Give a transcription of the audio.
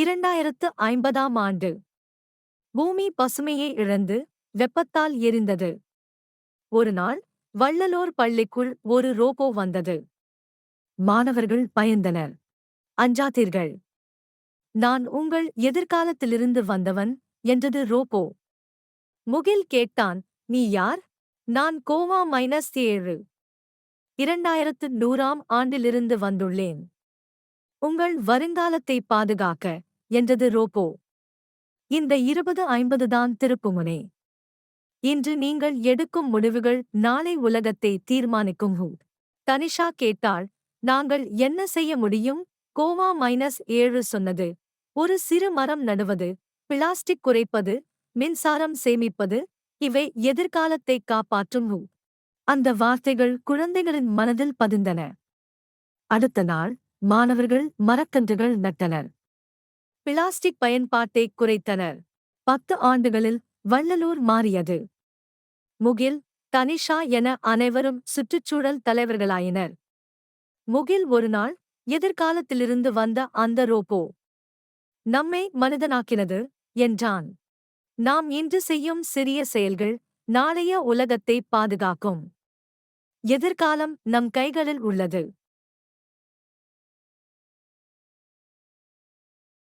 இரண்டாயிரத்து ஐம்பதாம் ஆண்டு. பூமி பசுமையை இழந்து வெப்பத்தால் எரிந்தது. ஒரு நாள் வள்ளலோர் பள்ளிக்குள் ஒரு ரோபோ வந்தது. மாணவர்கள் பயந்தனர். அஞ்சாதீர்கள். நான் உங்கள் எதிர்காலத்திலிருந்து வந்தவன் என்றது ரோபோ. முகில் கேட்டான் நீ யார்? நான் கோவா மைனஸ் ஏழு. இரண்டாயிரத்து நூறாம் ஆண்டிலிருந்து வந்துள்ளேன். உங்கள் வருங்காலத்தை பாதுகாக்க என்றது ரோபோ. இந்த இருபது ஐம்பதுதான் திருப்புமுனை இன்று நீங்கள் எடுக்கும் முடிவுகள் நாளை உலகத்தை தீர்மானிக்கும் ஹூ. தனிஷா கேட்டாள் நாங்கள் என்ன செய்ய முடியும்? கோவா மைனஸ் ஏழு சொன்னது. ஒரு சிறு மரம் நடுவது பிளாஸ்டிக் குறைப்பது மின்சாரம் சேமிப்பது இவை எதிர்காலத்தை காப்பாற்றும் ஹூ. அந்த வார்த்தைகள் குழந்தைகளின் மனதில் பதிந்தன. அடுத்த நாள் மாணவர்கள் மரக்கன்றுகள் நட்டனர். பிளாஸ்டிக் பயன்பாட்டை குறைத்தனர். பத்து ஆண்டுகளில் வள்ளலூர் மாறியது. முகில் தனிஷா என அனைவரும் சுற்றுச்சூழல் தலைவர்களாயினர். முகில் ஒருநாள் எதிர்காலத்திலிருந்து வந்த அந்த ரோபோ நம்மை மனிதனாக்கினது என்றான். நாம் இன்று செய்யும் சிறிய செயல்கள் நாளைய உலகத்தை பாதுகாக்கும். எதிர்காலம் நம் கைகளில் உள்ளது.